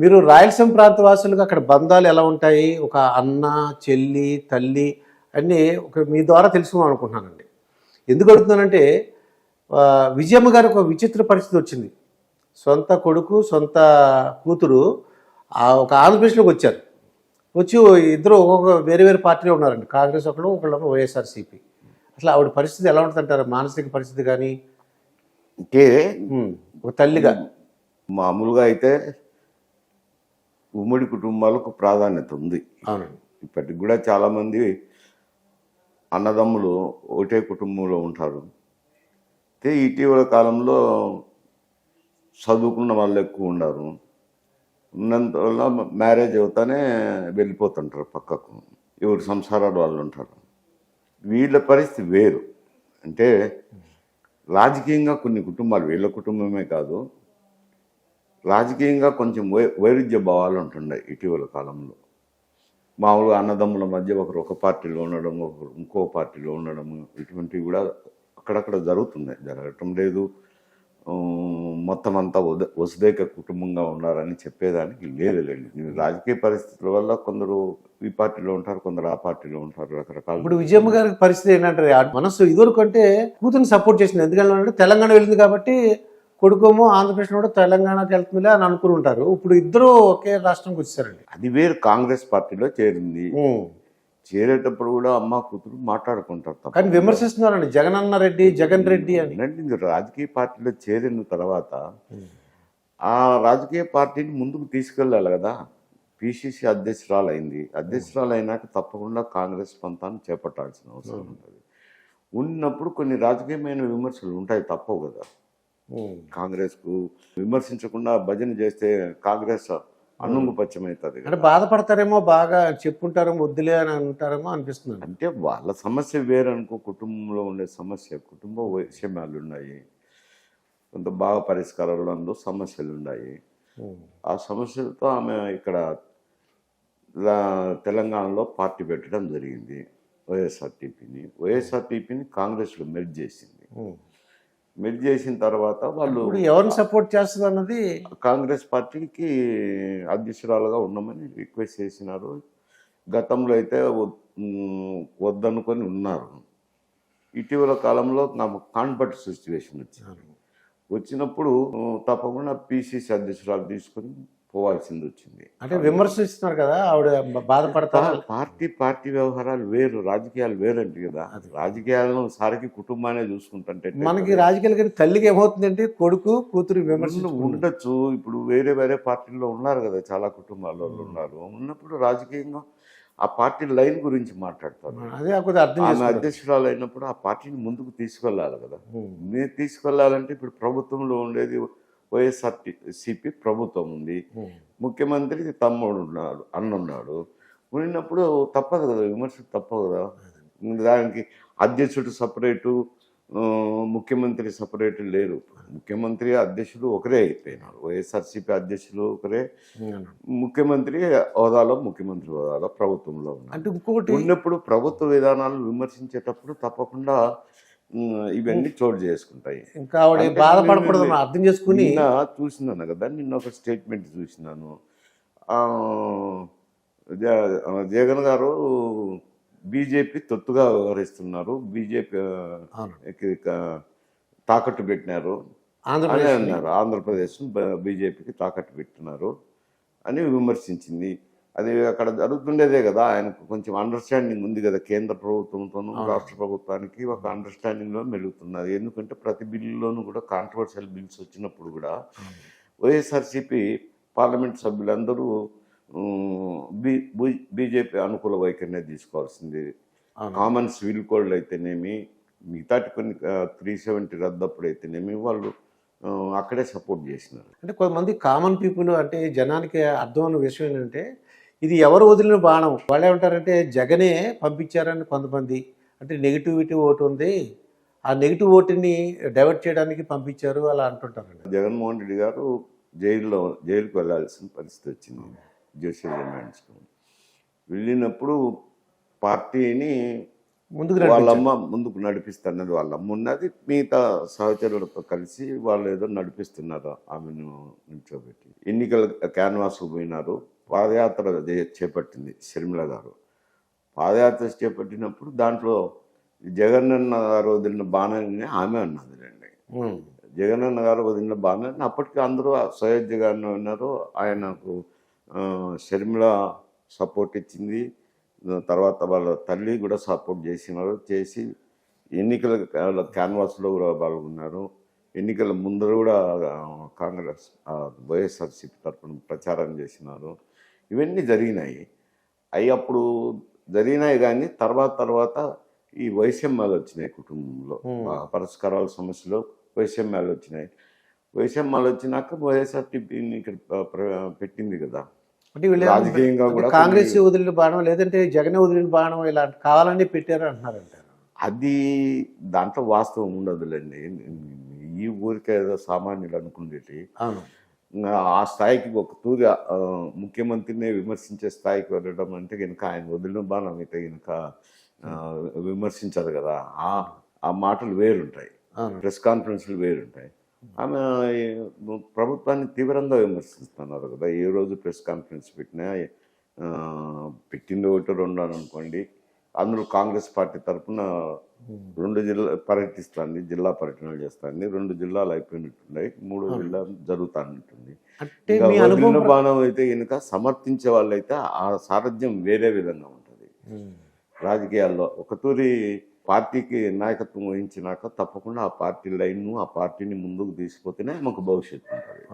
మీరు రాయలసీమ ప్రాంత వాసులుగా అక్కడ బంధాలు ఎలా ఉంటాయి? ఒక అన్న చెల్లి తల్లి అన్నీ ఒక మీ ద్వారా తెలుసుకుందాం అనుకుంటున్నానండి. ఎందుకు అడుగుతున్నానంటే విజయమ్మ గారికి ఒక విచిత్ర పరిస్థితి వచ్చింది. సొంత కొడుకు సొంత కూతురు ఒక ఆంధ్రప్రదేశ్లోకి వచ్చారు. వచ్చి ఇద్దరు ఒక్కొక్క వేరే వేరే పార్టీలో ఉన్నారండి. కాంగ్రెస్ ఒకళ్ళు ఒకళ్ళు వైఎస్ఆర్సీపీ. అసలు ఆవిడ పరిస్థితి ఎలా ఉంటుందంటారు? మానసిక పరిస్థితి కానీ? అంటే ఒక తల్లిగా. మామూలుగా అయితే ఉమ్మడి కుటుంబాలకు ప్రాధాన్యత ఉంది. అవునండి. ఇప్పటికి కూడా చాలామంది అన్నదమ్ములు ఒకటే కుటుంబంలో ఉంటారు. అయితే ఇటీవల కాలంలో చదువుకున్న వాళ్ళు ఎక్కువ ఉన్నారు. ఉన్నందువల్ల మ్యారేజ్ అవుతానే వెళ్ళిపోతుంటారు పక్కకు. ఎవరి సంసారాలు వాళ్ళు ఉంటారు. వీళ్ళ పరిస్థితి వేరు. అంటే రాజకీయంగా కొన్ని కుటుంబాలు వీళ్ళ కుటుంబమే కాదు రాజకీయంగా కొంచెం వై వైరుధ్య భావాలు ఉంటుండే ఇటీవల కాలంలో. మామూలుగా అన్నదమ్ముల మధ్య ఒకరు ఒక పార్టీలో ఉండడం ఒకరు ఇంకో పార్టీలో ఉండడం ఇటువంటివి కూడా అక్కడక్కడ జరుగుతున్నాయి జరగటం లేదు. మొత్తం అంతా వద వసుదేక కుటుంబంగా ఉన్నారని చెప్పేదానికి లేదులేండి లేండి రాజకీయ పరిస్థితుల వల్ల కొందరు ఈ పార్టీలో ఉంటారు కొందరు ఆ పార్టీలో ఉంటారు రకరకాల ఇప్పుడు విజయమ్మ గారి పరిస్థితి ఏంటంటే ఆ మనసు ఇదివరకు అంటే కూతురిని సపోర్ట్ చేసింది. ఎందుకంటే తెలంగాణ వెళ్ళింది కాబట్టి కొడుకోమో ఆంధ్రప్రదేశ్ కూడా తెలంగాణకి వెళ్తుందిలే అని అనుకుని ఉంటారు. ఇప్పుడు ఇద్దరు ఒకే రాష్ట్రంకి వచ్చారండి అది వేరు కాంగ్రెస్ పార్టీలో చేరింది. చేరేటప్పుడు కూడా అమ్మ కూతురు మాట్లాడుకుంటారు కానీ విమర్శిస్తున్నారండి. జగనన్న రెడ్డి జగన్ రెడ్డి అని రాజకీయ పార్టీలో చేరిన తర్వాత ఆ రాజకీయ పార్టీని ముందుకు తీసుకెళ్ళాలి కదా. పిసిసి అధ్యక్షురాలు అయింది అధ్యక్షురాలు అయినాక తప్పకుండా కాంగ్రెస్ పంతాన్ని చేపట్టాల్సిన అవసరం ఉంటుంది. ఉన్నప్పుడు కొన్ని రాజకీయమైన విమర్శలు ఉంటాయి తప్పవు కదా. కాంగ్రెస్కు విమర్శించకుండా భజన చేస్తే కాంగ్రెస్ అన్నుంగు పచ్చమవుతుంది అంటే బాధపడతారేమో బాగా చెప్పుంటారేమో వద్దులే అని అంటారేమో అనిపిస్తుంది. అంటే వాళ్ళ సమస్య వేరనుకో కుటుంబంలో ఉండే సమస్య కుటుంబ వైషమ్యాలు ఉన్నాయి. కొంత బాగా పరిష్కారాలు సమస్యలు ఉన్నాయి. ఆ సమస్యలతో ఆమె ఇక్కడ తెలంగాణలో పార్టీ పెట్టడం జరిగింది వైఎస్ఆర్టీపీని. వైఎస్ఆర్టీపీని కాంగ్రెస్లో మెర్జ్ చేసింది. మెర్జ్ చేసిన తర్వాత వాళ్ళు ఎవరిని సపోర్ట్ చేస్తుంది అన్నది కాంగ్రెస్ పార్టీకి అధ్యక్షురాలుగా ఉండమని రిక్వెస్ట్ చేసినారు. గతంలో అయితే వద్దనుకొని ఉన్నారు. ఇటీవల కాలంలో నాకు కాన్వర్ట్ సిచ్యువేషన్ వచ్చింది. వచ్చినప్పుడు తప్పకుండా పిసిసి అధ్యక్షురాలు తీసుకొని పోవాల్సింది వచ్చింది. అంటే విమర్శిస్తున్నారు కదా ఆవిడ బాధపడతా పార్టీ పార్టీ వ్యవహారాలు వేరు రాజకీయాలు వేరంటే కదా. రాజకీయాలను సారికి కుటుంబాన్ని చూసుకుంటుంటే మనకి రాజకీయాలు కానీ తల్లికి ఏమవుతుందంటే కొడుకు కూతురు విమర్శ ఉండొచ్చు. ఇప్పుడు వేరే వేరే పార్టీల్లో ఉన్నారు కదా చాలా కుటుంబాల్లో ఉన్నారు. ఉన్నప్పుడు రాజకీయంగా ఆ పార్టీ లైన్ గురించి మాట్లాడతారు అదే అర్థం ఆమె అధ్యక్షురాలు అయినప్పుడు ఆ పార్టీని ముందుకు తీసుకెళ్ళాలి కదా. మీరు తీసుకెళ్ళాలంటే ఇప్పుడు ప్రభుత్వంలో ఉండేది వైఎస్ఆర్టీ సిపి ప్రభుత్వం ఉంది. ముఖ్యమంత్రి తమ్ముడు ఉన్నాడు అన్న ఉన్నాడు. ఉన్నప్పుడు తప్పదు కదా విమర్శ తప్పదు కదా. దానికి అధ్యక్షుడు సపరేటు ముఖ్యమంత్రి సపరేట్ లేరు. ముఖ్యమంత్రి అధ్యక్షుడు ఒకరే అయిపోయినారు. వైఎస్ఆర్సీపీ అధ్యక్షులు ఒకరే. ముఖ్యమంత్రి హోదాలో ముఖ్యమంత్రి హోదాలో ప్రభుత్వంలో ఉన్నారు. అంటే ఇంకొకటి ఉన్నప్పుడు ప్రభుత్వ విధానాలను విమర్శించేటప్పుడు తప్పకుండా ఇవన్నీ చోటు చేసుకుంటాయి. ఇంకా బాధపడకూడదు అర్థం చేసుకుని చూసినాను కదా నిన్న ఒక స్టేట్మెంట్ చూసినాను. జగన్ గారు బీజేపీ తొత్తుగా వ్యవహరిస్తున్నారు. బీజేపీ. తాకట్టు పెట్టినారు. ఆంధ్రప్రదేశ్ అన్నారు. ఆంధ్రప్రదేశ్ బీజేపీకి తాకట్టు పెట్టినారు అని విమర్శించింది. అది అక్కడ జరుగుతుండేదే కదా. ఆయనకు కొంచెం అండర్స్టాండింగ్ ఉంది కదా కేంద్ర ప్రభుత్వంతోనూ రాష్ట్ర ప్రభుత్వానికి ఒక అండర్స్టాండింగ్లో మెలుగుతున్నది. ఎందుకంటే ప్రతి బిల్లులోనూ కూడా కాంట్రవర్షియల్ బిల్స్ వచ్చినప్పుడు కూడా వైఎస్ఆర్సీపీ పార్లమెంట్ సభ్యులందరూ బీజేపీ అనుకూల వైఖరినే తీసుకోవాల్సింది. అవును. కామన్ సివిల్ కోడ్లు అయితేనేమి మిగతాటి కొన్ని త్రీ సెవెంటీ రద్దప్పుడు అయితేనేమి వాళ్ళు అక్కడే సపోర్ట్ చేసినారు. అంటే కొంతమంది కామన్ పీపుల్ అంటే జనానికి అర్థమైన విషయం ఏంటంటే ఇది ఎవరు వదిలిన బాణం? వాళ్ళు ఏమంటారంటే జగనే పంపించారని కొంతమంది. అంటే నెగిటివిటీ ఓటు ఉంది. ఆ నెగిటివ్ ఓటుని డైవర్ట్ చేయడానికి పంపించారు అలా అంటుంటారండి. జగన్మోహన్ రెడ్డి గారు జైల్లో జైలుకు వెళ్ళాల్సిన పరిస్థితి వచ్చింది. జ్యుడిషియల్ రిమాండ్స్లో వెళ్ళినప్పుడు పార్టీని ముందుకు వాళ్ళ నడిపించారు. అమ్మ ముందుకు నడిపిస్తున్నది వాళ్ళ అమ్మ ఉన్నది. మిగతా సహచరులతో కలిసి వాళ్ళు ఏదో నడిపిస్తున్నారు ఆమెను నిల్చోబెట్టి. ఎన్నికల క్యాన్వాస్ పోయినారు. పాదయాత్ర చేపట్టింది షర్మిల గారు. పాదయాత్ర చేపట్టినప్పుడు దాంట్లో జగనన్న గారు వదిలిన బాణాన్ని ఆమె అన్నది రండి. జగనన్న గారు వదిలిన బాణాన్ని అప్పటికి అందరూ సయోధ్యగానే ఉన్నారు ఆయనకు షర్మిల సపోర్ట్ ఇచ్చింది. తర్వాత వాళ్ళ తల్లి కూడా సపోర్ట్ చేసినారు. చేసి ఎన్నికల క్యాన్వాస్లో కూడా పాల్గొన్నారు ఎన్నికల ముందర కూడా కాంగ్రెస్ వైఎస్ఆర్సీపీ తరఫున ప్రచారం చేసినారు. ఇవన్నీ జరిగినాయి. అవి అప్పుడు జరిగినాయి కానీ తర్వాత తర్వాత ఈ వైషమ్యాలు వచ్చినాయి కుటుంబంలో. ఆ పరిష్కారాల సమస్యలో వైషమ్యాలు వచ్చినాయి. వైషమ్యాలు వచ్చినాక వైఎస్ఆర్టీపీని ఇక్కడ పెట్టింది కదా. అంటే వీళ్ళు రాజకీయంగా కూడా కాంగ్రెస్ వదిలిన బాణం లేదంటే జగన్ వదిలిన బాణం ఇలా కావాలని పెట్టారు అంటున్నారంటారు అది దాంట్లో వాస్తవం ఉండదులేండి. ఈ ఊరికే ఏదో సామాన్యులు అనుకునేటి ఆ స్థాయికి ఒక తూరి ముఖ్యమంత్రిని విమర్శించే స్థాయికి వెళ్ళడం అంటే కనుక ఆయన వదిలిన బాణం అయితే కనుక విమర్శించదు కదా. ఆ ఆ మాటలు వేరుంటాయి. ప్రెస్ కాన్ఫరెన్స్లు వేరుంటాయి. ఆమె ప్రభుత్వాన్ని తీవ్రంగా విమర్శిస్తున్నారు కదా. ఏ రోజు ప్రెస్ కాన్ఫరెన్స్ పెట్టినా పెట్టింది ఒకటి రెండు అని అనుకోండి. అందులో కాంగ్రెస్ పార్టీ తరఫున రెండు జిల్లా పర్యటిస్తుంది జిల్లా పర్యటనలు చేస్తుంది. రెండు జిల్లాలు అయిపోయినట్టున్నాయి. మూడో జిల్లా అంటే అనుభవం బాణం అయితే కనుక సమర్థించే వాళ్ళైతే ఆ సారథ్యం వేరే విధంగా ఉంటుంది. రాజకీయాల్లో ఒక తూరి పార్టీకి నాయకత్వం వహించినాక తప్పకుండా ఆ పార్టీ లైన్ను ఆ పార్టీని ముందుకు తీసుకుపోతేనే మాకు భవిష్యత్తు ఉంటుంది.